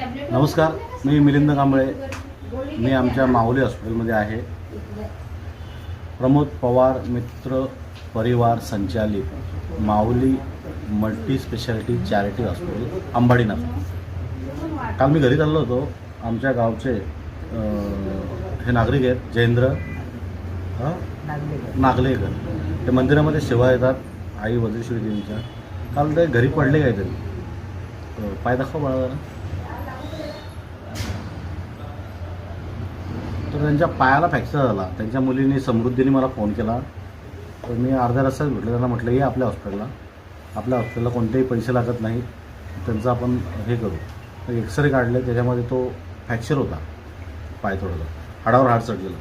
नमस्कार मी मिलिंद कांबळे. मी आमच्या माहुली हॉस्पिटलमध्ये आहे. प्रमोद पवार मित्र परिवार संचालित Mauli multi speciality charity hospital अंबाडीनाथ काल मी घरी चाललो होतो. आमच्या गावचे हे नागरिक आहेत जयेंद्र नागलेकर. ते मंदिरामध्ये सेवा येतात आई वज्रेश्वरी देवीच्या काल ते घरी पडले काहीतरी. पाय दाखवा बाळा जरा तर त्यांच्या पायाला फ्रॅक्चर झाला. त्यांच्या मुलीने समृद्धीने मला फोन केला. तर मी अर्ध्या रस्त्यात भेटलो. त्यांना म्हटलं ये आपल्या हॉस्पिटलला. आपल्या हॉस्पिटलला कोणतेही पैसे लागत नाहीत. त्यांचं आपण हे करू. तर एक्सरे काढले. त्याच्यामध्ये तो फ्रॅक्चर होता. पाय थोडंसं हाडावर हाड चढलेलं.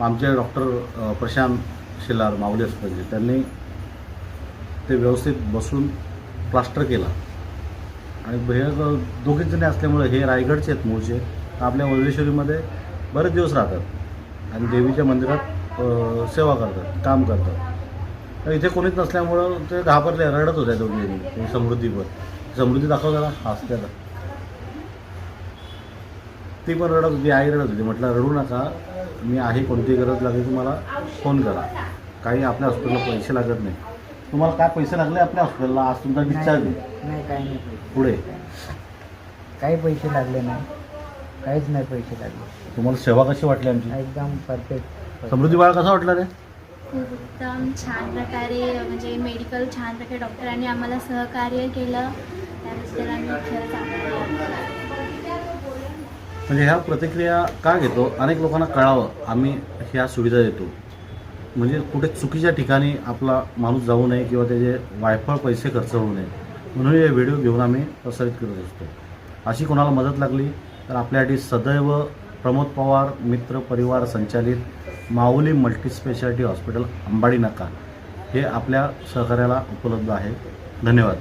मग आमचे डॉक्टर प्रशांत शिलार माऊली हॉस्पिटलचे त्यांनी ते व्यवस्थित बसून प्लास्टर केला. आणि हे दोघीच जणी असल्यामुळे हे रायगडचे आहेत मूळचे. आपल्या वैदेश्वरीमध्ये बरेच दिवस राहतात. आणि देवीच्या मंदिरात सेवा करतात काम करतात. तर इथे कोणीच नसल्यामुळं ते घाबरले रडत होत्या दोघी जणी. ते समृद्धीवर समृद्धी दाखव जरा हसते आता. ती पण रडत होती आई रडत होती. म्हटलं रडू नका. मी आहे कोणती गरज लागेल तुम्हाला फोन करा. काही आपल्या हॉस्पिटलला पैसे लागत नाही. तुम्हाला काय पैसे लागले आपल्या हॉस्पिटलला? आज तुमचा डिस्चार्ज पुढे. काही पैसे लागले नाही. काहीच नाही पैसे लागले. तुम्हाला सेवा कशी वाटली आमची? एकदम परफेक्ट समृद्धी बाळ कसा वाटला रे? खूप उत्तम छान प्रकारे म्हणजे मेडिकल छान प्रकारे डॉक्टरांनी आम्हाला सहकार्य केलं. त्याबद्दल आम्ही खरंच आभारी म्हणजे ह्या प्रतिक्रिया का घेतो? अनेक लोकांना कळावं आम्ही ह्या सुविधा देतो. म्हणजे कुठे चुकीच्या ठिकाणी आपला माणूस जाऊ नये किंवा त्याचे वायफळ पैसे खर्च होऊ नये म्हणून हे व्हिडिओ घेऊन आम्ही प्रसारित करत असतो. अशी कोणाला मदत लागली? तर आपल्यासाठी सदैव प्रमोद पवार मित्र परिवार संचालित माऊली मल्टीस्पेशालिटी हॉस्पिटल अंबाडी नाका हे आपल्या सहकार्याला उपलब्ध आहे. धन्यवाद.